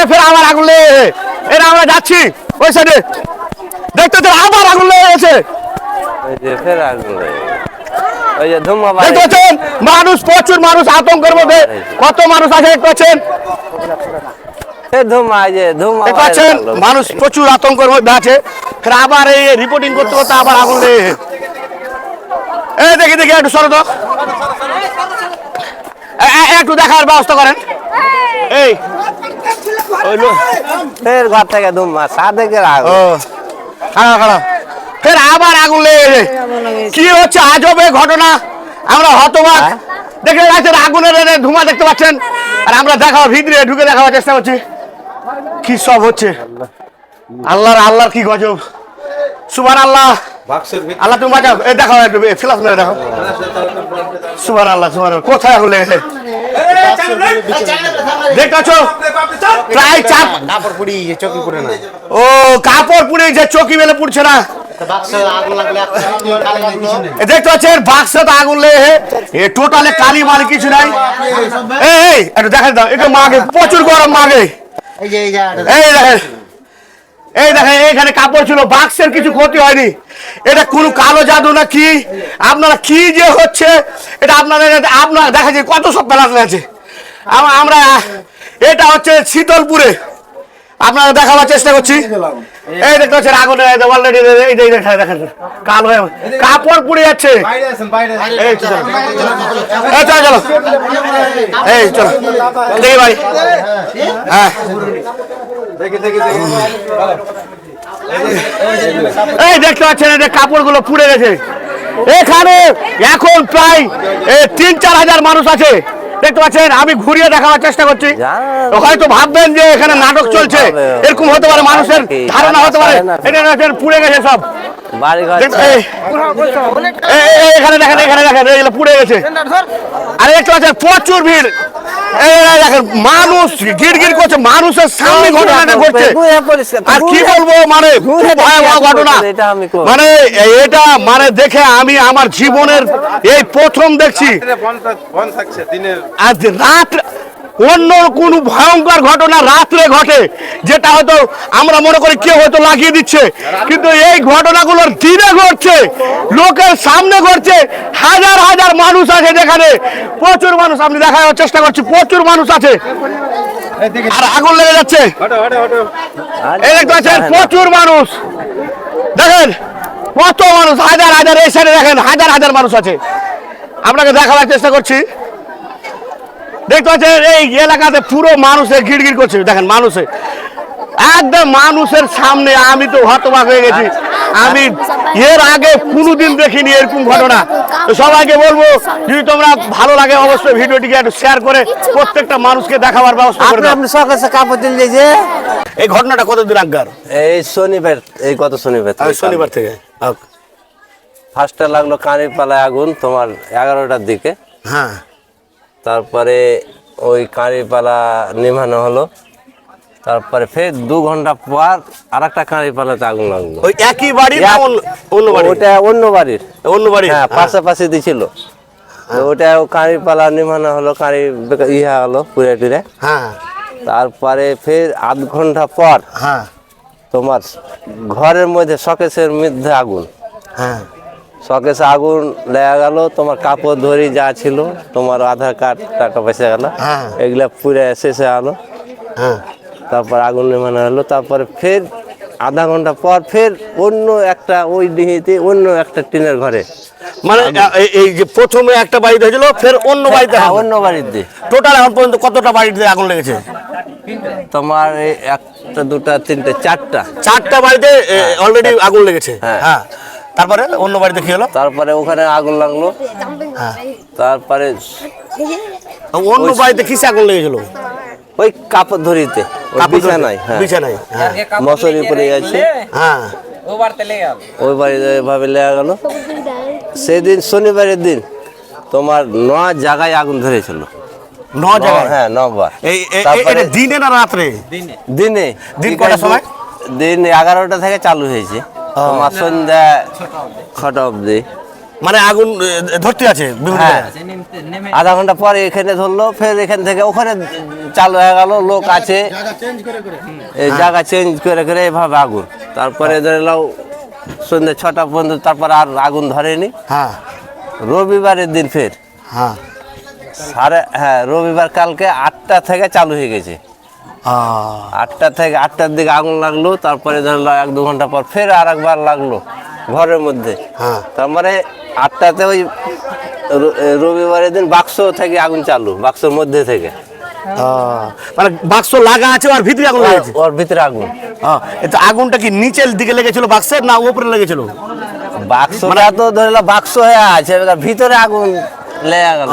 দেখবে ফের আবার আগুন লেগে গেছে। এরা আমরা যাচ্ছি। ওই সাইডে দেখতে আবার আগুন লেগে গেছে। ফের আগুন দেখতে পাচ্ছেন? মানুষ প্রচুর মানুষ আতঙ্কের মধ্যে। কত মানুষ আছে দেখতে পাচ্ছেন? দেখতে মানুষ প্রচুর আতঙ্কের মধ্যে আছে। আবার এই রিপোর্টিং করতে করতে আবার আগুন লেগে এই দেখি দেখি একটু সরো তো। একটু দেখার ব্যবস্থা করেন। এই ফের ঘর থেকে ধুমা সাদেকের ও আগুন খারাপ খারাপ ফের আবার আগুন লেগে কি হচ্ছে? আজবে ঘটনা। আমরা হতবাক। হ্যাঁ? দেখতে পাচ্ছেন আগুনের ধোঁয়া দেখতে পাচ্ছেন। আর আমরা দেখাও ভিতরে ঢুকে দেখাবার চেষ্টা করছি। কি সব হচ্ছে? আল্লাহর আল্লাহর কি গজব। সুবান আল্লাহ আল্লাহ তুমি বাঁচাও। এই দেখাও একটু ফিলাস মেরে দেখো সুবান আল্লাহ সুবান কোথায় আগুন লেগেছে? প্রায় চার কাপড় পুড়ি চকি পুড়ে না ও কাপড় পুড়ে যে চকি মেলে পুড়ছে না। দেখতে পাচ্ছেন? আগুন লেগে টোটালে কালি মালি কিছু নাই। এই এই একটু দেখেন দাও একটু মাগে প্রচুর গরম মাগে। এই দেখেন। এই দেখেন এখানে কাপড় ছিল বাক্সের কিছু ক্ষতি হয়নি। এটা কোন কালো জাদু না কি? আপনারা কি যে হচ্ছে এটা আপনারা আপনারা দেখা যায় কত সব প্যালাস আছে। আমরা, এটা হচ্ছে শীতলপুরে। আপনারা দেখাবার চেষ্টা করছি। এই দেখতে পাচ্ছেন, আগুনে অলরেডি এই যে দেখেন, কালো হয়ে কাপড় পুড়ে যাচ্ছে। এই, চলো। চলো এই, চলো। দেখি ভাই। হ্যাঁ। এই, দেখতে পাচ্ছেন, এই যে কাপড়গুলো পুড়ে গেছে। এখানে এখন প্রায় তিন চার হাজার মানুষ আছে। দেখতে পাচ্ছেন? আমি ঘুরিয়ে দেখাবার চেষ্টা করছি। হয়তো ভাববেন যে এখানে নাটক চলছে। এরকম হতে পারে মানুষের ধারণা হতে পারে। এটা পুড়ে গেছে সব। এখানে দেখেন এখানে দেখেন এইগুলো পুড়ে গেছে। আরে দেখতে পাচ্ছেন প্রচুর ভিড়। মানুষ গির গির করছে মানুষের সামনে ঘটনাটা ঘটছে। আর কি বলব মানে ভয়াবহ ঘটনা। এটা মানে এটা মানে দেখে আমি আমার জীবনের এই প্রথম দেখছি। আজ রাত অন্য কোন ভয়ঙ্কর ঘটনা রাত্রে ঘটে, যেটা হয়তো আমরা মনে করি কেউ হয়তো লাগিয়ে দিচ্ছে। কিন্তু এই ঘটনাগুলোর দিনে ঘটছে, লোকের সামনে ঘটছে, হাজার হাজার মানুষ আছে যেখানে প্রচুর মানুষ আপনি দেখার চেষ্টা করছি, প্রচুর মানুষ আছে। আর আগুন লেগে যাচ্ছে। প্রচুর মানুষ। দেখেন, কত মানুষ, হাজার হাজার এই সাইডে দেখেন, হাজার হাজার মানুষ আছে। আপনাকে দেখাবার চেষ্টা করছি। দেখতে পাচ্ছেন এই এলাকাতে পুরো মানুষে গিড়গিড় করছে। দেখেন মানুষে। একদম মানুষের সামনে আমি তো হতবাক হয়ে গেছি। আমি এর আগে কোনোদিন দেখিনি এরকম ঘটনা। তো সবাইকে বলব যদি তোমরা ভালো লাগে অবশ্যই ভিডিওটিকে একটু শেয়ার করে প্রত্যেকটা মানুষকে দেখাবার ব্যবস্থা করে আপনি সকালে কাপড় দিন যে। এই ঘটনাটা কতদিন আগকার? এই শনিবার এই গত শনিবার শনিবার থেকে। আচ্ছা। ফার্স্টে লাগল কানের পালায় আগুন তোমার এগারোটার দিকে। হ্যাঁ। তারপরে ওই কাঁড়িপালা নিভানো হলো। তারপরে ফের দু ঘণ্টা পর আর একটা কাঁড়িপালাতে আগুন লাগল। ওই একই বাড়ি অন্য- বাড়ি? ওটা অন্য বাড়ির। অন্য বাড়ি হ্যাঁ পাশাপাশি দিছিল। তো ওটা কাঁড়িপালা নিভানো হলো কাঁড়ি ইহা হলো পুরে টুরে হ্যাঁ। তারপরে ফের আধ ঘণ্টা পর হ্যাঁ। তোমার ঘরের মধ্যে শকেশের মধ্যে আগুন। হ্যাঁ। শকেশে আগুন লেগে গেল তোমার কাপড় ধরি যা ছিল তোমার আধার কার্ড টাকা পয়সা গেল হ্যাঁ। এগুলা পুরে শেষে আলো। হ্যাঁ। তারপর আগুন নেমানো হলো তারপরে ফের আধা ঘণ্টা পর ফের অন্য একটা ওই ডিহিতে অন্য একটা টিনের ঘরে। মানে এই- যে প্রথমে একটা বাড়িতে হয়েছিল ফের অন্য বাড়িতে হ্যাঁ, অন্য বাড়িতে। টোটাল এখন পর্যন্ত কতটা বাড়িতে আগুন লেগেছে? তোমার একটা দুটা তিনটে চারটা। চারটা বাড়িতে অলরেডি আগুন লেগেছে। হ্যাঁ। তারপরে অন্য বাড়িতে কি হলো তারপরে ওখানে আগুন লাগল। হ্যাঁ তারপরে অন্য বাড়িতে কিসে আগুন লেগেছিল? ওই কাপড় ধরিতে ওই বিছানায় হ্যাঁ। বিছানায় হ্যাঁ। মশারি পরে আছে হ্যাঁ। ওই বাড়িতে এভাবে লেগে গেল। সেদিন শনিবারের দিন তোমার ন জায়গায় আগুন ধরেছিল। ন জায়গায়? হ্যাঁ নবার। এই এটা দিনে না রাত্রে? দিনে। দিন। কটার সময়? দিন এগারোটা থেকে চালু হয়েছে। তোমার সন্ধ্যা ছটা অবধি। মানে আগুন ধরতে আছে হ্যাঁ। আধা ঘণ্টা পরে এখানে ধরলো ফের এখান থেকে ওখানে চালু হয়ে গেল লোক আছে। এই জায়গা চেঞ্জ করে করে এভাবে আগুন। তারপরে ধরে নাও সন্ধ্যে ছটা পর্যন্ত তারপর আর আগুন ধরেনি। হ্যাঁ। রবিবারের দিন ফের। হ্যাঁ। সাড়ে হ্যাঁ রবিবার কালকে আটটা থেকে চালু হয়ে গেছে। আটটা থেকে আটটার দিকে আগুন লাগল তারপরে ধরলো এক দু ঘণ্টা পর ফের আর একবার লাগল ঘরের মধ্যে। হ্যাঁ। তারপরে আটটাতে ওই রবিবারের দিন বাক্স থেকে আগুন চালু বাক্সের মধ্যে থেকে। মানে বাক্স লাগা আছে আর ভিতরে আগুন লেগেছে? ওর ভিতরে আগুন। তো আগুনটা কি নিচের দিকে লেগেছিল বাক্সের না উপরে লেগেছিল? বাক্সটা তো ধরে বাক্স হয়ে আছে ভিতরে আগুন লেগে গেল।